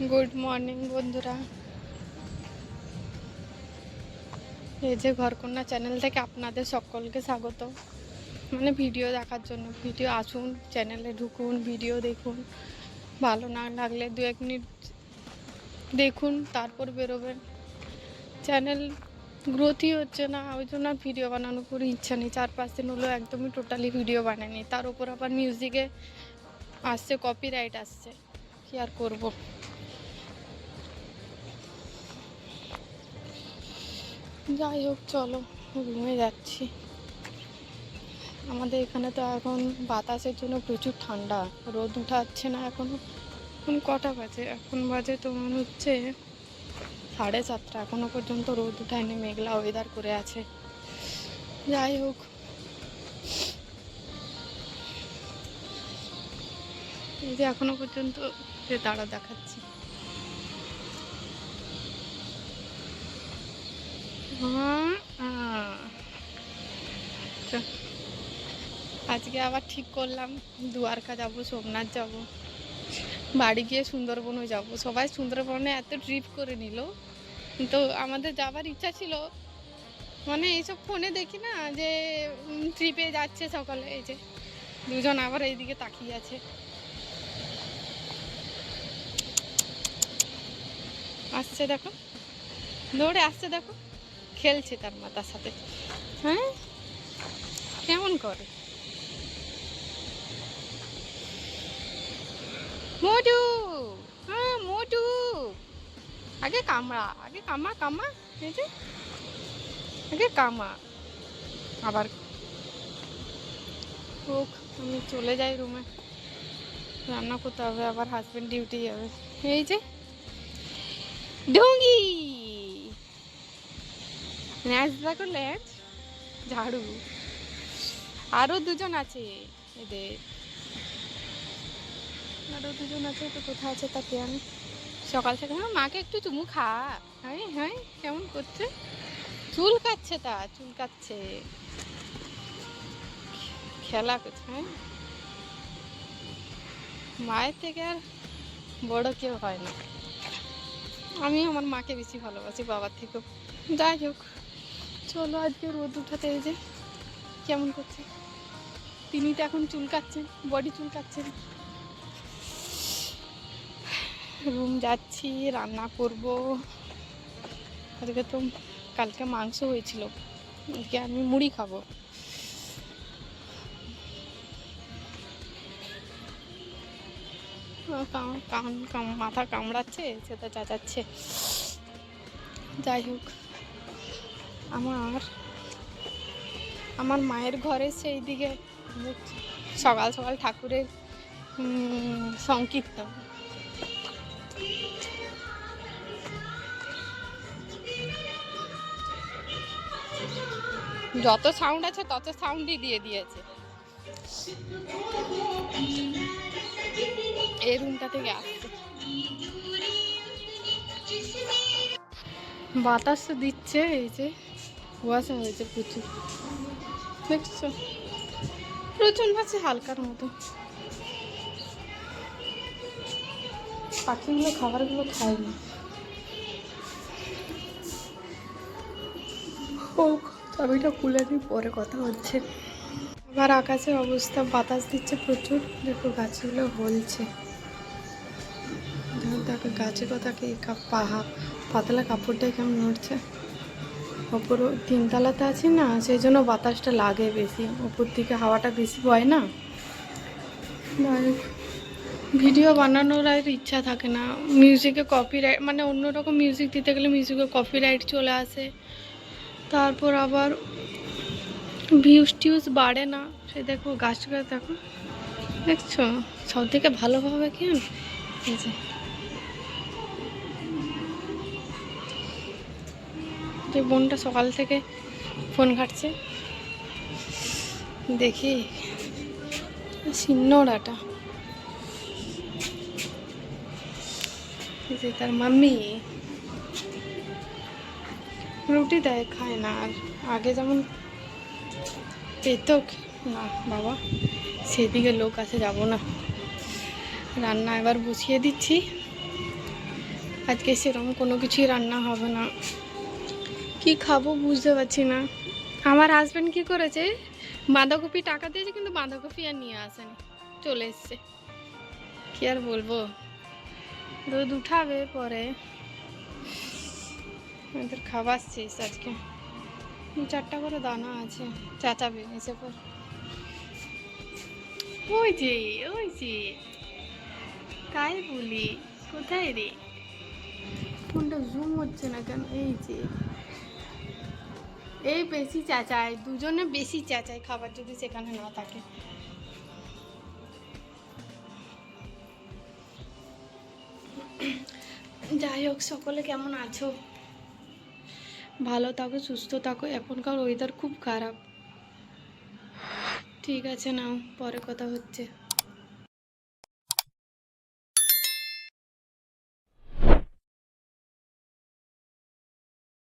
Good morning বন্ধুরা। এই যে ঘরকন্যা চ্যানেল থেকে আপনাদের সকলকে স্বাগত। মানে ভিডিও দেখার জন্য। ভিডিও আসুন চ্যানেলে ঢুকুন ভিডিও দেখুন। ভালো না লাগলে দু এক মিনিট দেখুন, তারপর বেরোবেন। চ্যানেল গ্রোথই হচ্ছে না, ওই জন্য ভিডিও বানানোর কোনো ইচ্ছা নেই। চার পাঁচ দিন হলো একদমই টোটালি ভিডিও বানায়নি। তার উপর আবার মিউজিকে আসছে কপিরাইট আসছে। কি আর করব? যাই হোক, চলো রুমে যাচ্ছি। আমাদের এখানে তো এখন বাতাসের জন্য প্রচুর ঠান্ডা, রোদ উঠাচ্ছে না এখনও। এখন কটা বাজে? এখন বাজে তোমার হচ্ছে সাড়ে সাতটা। এখনও পর্যন্ত রোদ উঠায়নি, মেঘলা ওয়েদার করে আছে। যাই হোক। এই যে এখনও পর্যন্ত তারা দেখাচ্ছি। আজকে আবার ঠিক করলাম, দুয়ারকা যাব, সোমনাথ যাব। বাড়ি গিয়ে সুন্দরবনও যাব। সবাই সুন্দরবনে এত ট্রিপ করে নিল। তো আমাদের যাবার ইচ্ছা ছিল। মানে এইসব ফোনে দেখি না যে ট্রিপে যাচ্ছে সকালে, এই যে, দুজন আবার এইদিকে তাকিয়ে আছে। আসছে দেখো। দৌড়ে আসছে দেখো। খেলছে তার মাতার সাথে। হ্যাঁ? কেমন করে? মোটু হ্যাঁ মোটু আগে কামড়া, আগে কামা কামা, এই যে। আগে কামা। আবার হোক আমি চলে যাই রুমে। রান্না করতে হবে, আবার হাজবেন্ড ডিউটি যাবে। এই যে। ঢঙ্গি! ন্যাচ দেখো ল্যাচ ঝাড়ু। আরও দুজন আছে এদের। আরও দুজন আছে তো কোথায় আছে তাকে আমি সকাল হ্যাঁ মাকে একটু চুমু খা। হ্যাঁ হ্যাঁ কেমন করছে? চুল কাচ্ছে তা, চুল কাচ্ছে খেলা করছে হ্যাঁ? মায়ের থেকে আর বড় কেউ হয় না। আমি আমার মাকে বেশি ভালোবাসি, বাবার থেকেও। যাই হোক। চলো আজকে রোদ উঠাতে, এই যে কেমন করছে? তিনি তো এখন চুলকাচ্ছেন বডি চুলকাচ্ছেন রুম যাচ্ছি, রান্না করব। আজকে তো কালকে মাংস হয়েছিল, আজকে আমি মুড়ি খাব। মাথা কামড়াচ্ছে, সেটা চাচাচ্ছে। যাই হোক। আমার আমার মায়ের ঘরে সেই দিকে সকাল সকাল ঠাকুরের সংকীর্তন। যত সাউন্ড আছে, তত সাউন্ডই দিয়ে দিয়েছে। এই রুমটা থেকে আসছে। বাতাস তো দিচ্ছে, এই যে। কুয়াশা হয়েছে প্রচুর। দেখছ? প্রচুর আছে হালকার মতো। পাখিগুলো খাবারগুলো খায় না। ও চাবিটা খুলে নিই পরে কথা হচ্ছে। আবার আকাশের অবস্থা বাতাস দিচ্ছে প্রচুর। দেখো গাছগুলো হলছে দেখো দেখো গাছে কথাকে এই কাপ পাহা পাতলা কাপড়টাই কেমন নড়ছে। ওপর তিনতলাতে আছি না, সেই জন্য বাতাসটা লাগে বেশি। ওপর থেকে হাওয়াটা বেশি বয় না। ভিডিও বানানোর আর ইচ্ছা থাকে না। মিউজিকে কপিরাইট মানে অন্যরকম মিউজিক দিতে গেলে মিউজিকে কপিরাইট চলে আসে। তারপর আবার ভিউজ টিউজ বাড়ে না। সে দেখো গাছ গাছ দেখো। দেখছ? সব থেকে ভালো হবে কি জানো? এই যে। যে বোনটা সকাল থেকে ফোন ঘাটছে। দেখি। সিন্নড়াটা এই যে তার মাম্মি। রুটি দেয়, খায় না। আর আগে যেমন পেত না, বাবা, সেদিকে লোক আছে, যাব না। রান্না এবার বসিয়ে দিচ্ছি। আজকে সেরকম কোনো কিছুই রান্না হবে না। কি খাব বুঝতে পারছি না। আমার হাজব্যান্ড কি করেছে, বাঁধাকপি টাকা দিয়েছে, কিন্তু বাঁধাকপি আর নিয়ে আসেনি, চলে এসছে। কি আর বলব? রোদ উঠাবে পরে। আমাদের খাবার শেষ আজকে। চারটা করে দানা আছে চাচাবে এসে পর। ওই যে ওই যে। কাই বলি, কোথায় রে? ফোনটা জুম হচ্ছে না কেন? এই যে। এই বেশি চেঁচায়, দুজনে বেশি চেঁচায় খাবার যদি সেখানে না থাকে। যাই হোক, সকলে কেমন আছো? ভালো থাকো, সুস্থ থাকো। এখনকার ওয়েদার খুব খারাপ। ঠিক আছে নাও, পরে কথা হচ্ছে।